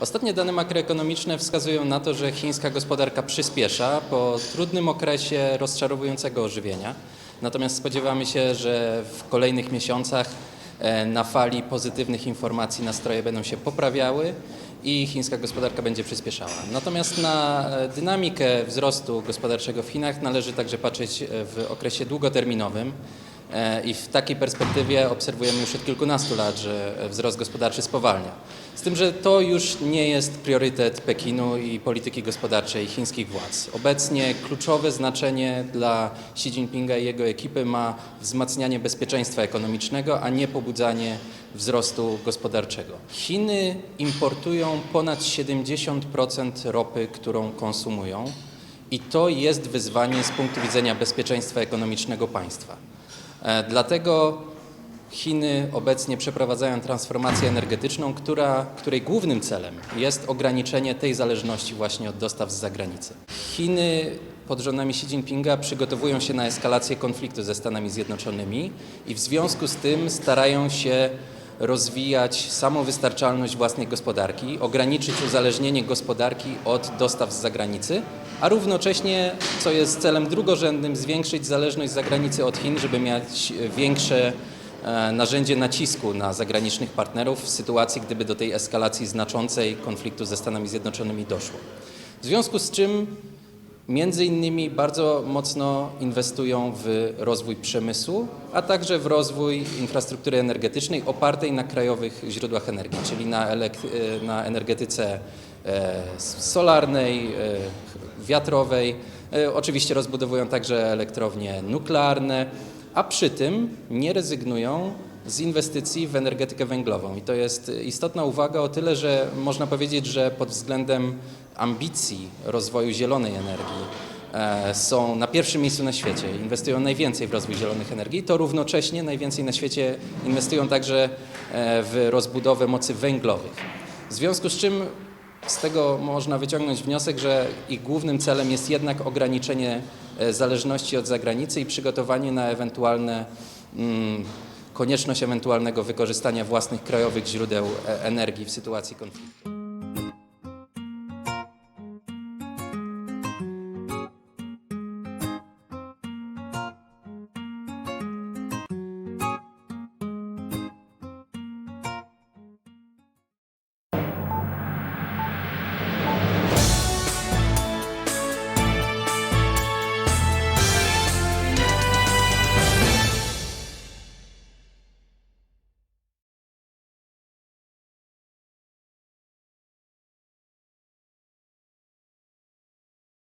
Ostatnie dane makroekonomiczne wskazują na to, że chińska gospodarka przyspiesza po trudnym okresie rozczarowującego ożywienia. Natomiast spodziewamy się, że w kolejnych miesiącach e, na fali pozytywnych informacji nastroje będą się poprawiały i chińska gospodarka będzie przyspieszała. Natomiast na e, dynamikę wzrostu gospodarczego w Chinach należy także patrzeć e, w okresie długoterminowym. E, I w takiej perspektywie obserwujemy już od kilkunastu lat, że wzrost gospodarczy spowalnia. Z tym, że to już nie jest priorytet Pekinu i polityki gospodarczej chińskich władz. Obecnie kluczowe znaczenie dla Xi Jinpinga i jego ekipy ma wzmacnianie bezpieczeństwa ekonomicznego, a nie pobudzanie wzrostu gospodarczego. Chiny importują ponad 70% ropy, którą konsumują. I to jest wyzwanie z punktu widzenia bezpieczeństwa ekonomicznego państwa. E, Dlatego Chiny obecnie przeprowadzają transformację energetyczną, która, której głównym celem jest ograniczenie tej zależności właśnie od dostaw z zagranicy. Chiny pod rządami Xi Jinpinga przygotowują się na eskalację konfliktu ze Stanami Zjednoczonymi i w związku z tym starają się rozwijać samowystarczalność własnej gospodarki, ograniczyć uzależnienie gospodarki od dostaw z zagranicy, a równocześnie, co jest celem drugorzędnym, zwiększyć zależność zagranicy od Chin, żeby mieć większe e, narzędzie nacisku na zagranicznych partnerów w sytuacji, gdyby do tej eskalacji znaczącej konfliktu ze Stanami Zjednoczonymi doszło. W związku z czym Między innymi bardzo mocno inwestują w rozwój przemysłu, a także w rozwój infrastruktury energetycznej opartej na krajowych źródłach energii, czyli na, e, na energetyce e, solarnej, e, wiatrowej. Oczywiście rozbudowują także elektrownie nuklearne, a przy tym nie rezygnują z inwestycji w energetykę węglową. I to jest istotna uwaga o tyle, że można powiedzieć, że pod względem ambicji rozwoju zielonej energii e, są na pierwszym miejscu na świecie, inwestują najwięcej w rozwój zielonych energii, to równocześnie najwięcej na świecie inwestują także e, w rozbudowę mocy węglowych. W związku z czym z tego można wyciągnąć wniosek, że ich głównym celem jest jednak ograniczenie e, zależności od zagranicy i przygotowanie na ewentualne mm, konieczność ewentualnego wykorzystania własnych krajowych źródeł e, energii w sytuacji konfliktu.